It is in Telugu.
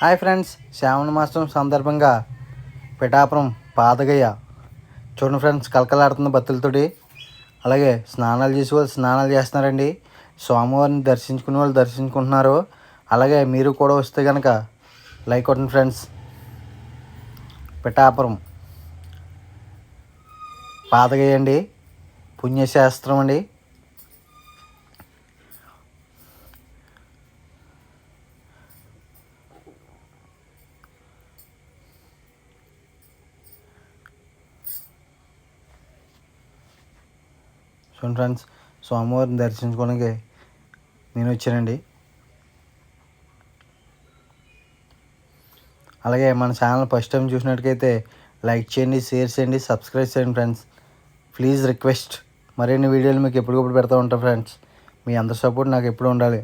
హాయ్ ఫ్రెండ్స్ శ్రావణ మాసం సందర్భంగా పిఠాపురం పాదగయ్య చూడండి ఫ్రెండ్స్ కలకలాడుతున్న భక్తులతోటి అలాగే స్నానాలు చేసే వాళ్ళు స్నానాలు చేస్తున్నారండి. స్వామివారిని దర్శించుకునే వాళ్ళు దర్శించుకుంటున్నారు. అలాగే మీరు కూడా వస్తే కనుక లైక్ కొట్టండి ఫ్రెండ్స్. పిఠాపురం పాదగయ్య అండి. పుణ్యశాస్త్రం అండి. చూడండి ఫ్రెండ్స్ స్వామివారిని దర్శించుకోవడానికి నేను వచ్చానండి. అలాగే మన ఛానల్ ఫస్ట్ టైం చూసినట్టుకైతే లైక్ చేయండి షేర్ చేయండి సబ్స్క్రైబ్ చేయండి ఫ్రెండ్స్. Please request. మరిన్ని వీడియోలు మీకు ఎప్పటికప్పుడు పెడతా ఉంటాను ఫ్రెండ్స్. మీ అందరి సపోర్ట్ నాకు ఎప్పుడు ఉండాలి.